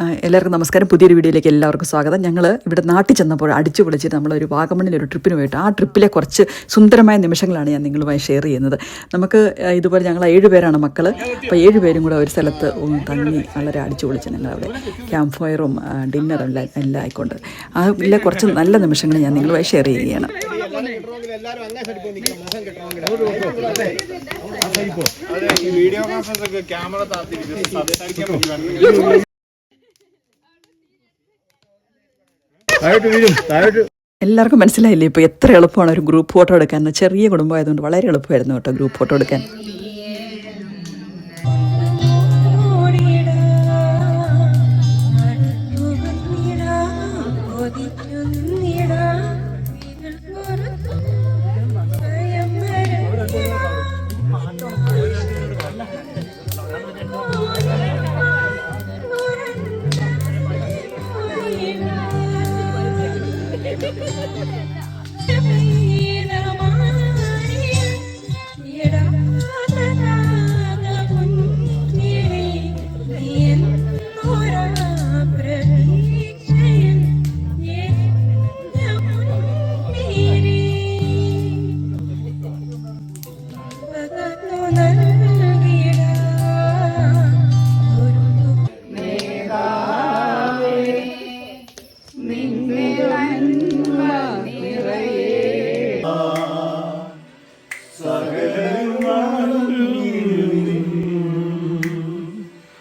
ആ, എല്ലാവർക്കും നമസ്കാരം. പുതിയൊരു വീഡിയോയിലേക്ക് എല്ലാവർക്കും സ്വാഗതം. ഞങ്ങൾ ഇവിടെ നാട്ടിൽ ചെന്നപ്പോൾ അടിച്ചു പൊളിച്ചിട്ട് നമ്മളൊരു വാഗമണ്ണിൽ ഒരു ട്രിപ്പിന് പോയിട്ട് ആ ട്രിപ്പിലെ കുറച്ച് സുന്ദരമായ നിമിഷങ്ങളാണ് ഞാൻ നിങ്ങളുമായി ഷെയർ ചെയ്യുന്നത്. നമുക്ക് ഇതുപോലെ ഞങ്ങൾ ഏഴ് പേരാണ് മക്കൾ അപ്പോൾ ഏഴ് പേരും കൂടെ ഒരു സ്ഥലത്ത് തങ്ങി വളരെ അടിച്ചു പൊളിച്ച് ഞങ്ങൾ അവിടെ ക്യാമ്പ് ഫയറും ഡിന്നറും എല്ലാം എല്ലാം ആയിക്കൊണ്ട്. അതിലെ കുറച്ച് നല്ല നിമിഷങ്ങൾ ഞാൻ നിങ്ങളുമായി ഷെയർ ചെയ്യുകയാണ്. വീഡിയോ ക്യാമറ താഴോട്ട് എല്ലാവർക്കും മനസ്സിലായില്ലേ? ഇപ്പോൾ എത്ര എളുപ്പമാണ് ഒരു ഗ്രൂപ്പ് ഫോട്ടോ എടുക്കാൻ. ചെറിയ കുടുംബമായതുകൊണ്ട് വളരെ എളുപ്പമായിരുന്നു കേട്ടോ ഗ്രൂപ്പ് ഫോട്ടോ എടുക്കാൻ. Yeah.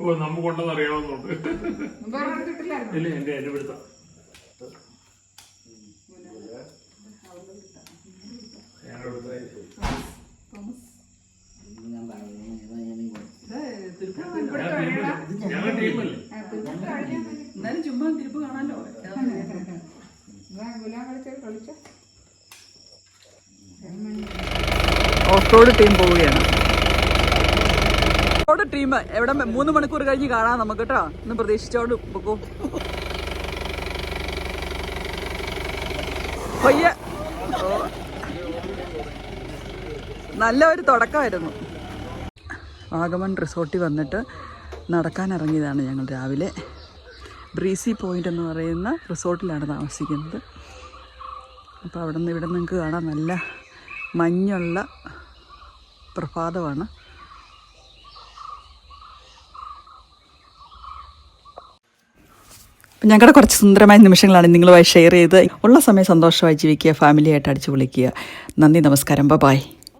ഓ നമുക്കുണ്ടെന്ന് അറിയാവുന്നുണ്ട് ഇല്ല എന്റെ എന്റെ പിടുത്തം. എന്നാലും ചുമ്മാ തിരുപ്പ് കാണാലോ ഓഫ് റോഡ് ടീം പോവുകയാണ്. ഓഫ് ടീം എവിടെ മൂന്ന് മണിക്കൂർ കഴിഞ്ഞ് കാണാം നമുക്ക് കേട്ടോ. ഒന്ന് പ്രതീക്ഷിച്ചോണ്ട് പോക്കോ. കൊയ്യ. നല്ല ഒരു തുടക്കമായിരുന്നു. വാഗമൺ റിസോർട്ടിൽ വന്നിട്ട് നടക്കാൻ ഇറങ്ങിയതാണ് ഞങ്ങൾ രാവിലെ. ബ്രീസി പോയിന്റ് എന്ന് പറയുന്ന റിസോർട്ടിലാണ് താമസിക്കുന്നത്. അപ്പോൾ അവിടെ നിന്ന് ഇവിടെ നിങ്ങൾക്ക് കാണാം നല്ല മഞ്ഞുള്ള പ്രഭാതമാണ്. ഞങ്ങളുടെ കുറച്ച് സുന്ദരമായ നിമിഷങ്ങളാണ് നിങ്ങളുമായി ഷെയർ ചെയ്ത് ഉള്ള സമയം സന്തോഷമായി ജീവിക്കുക ഫാമിലിയായിട്ട് അടിച്ചു വിളിക്കുക നന്ദി നമസ്കാരം. ബൈ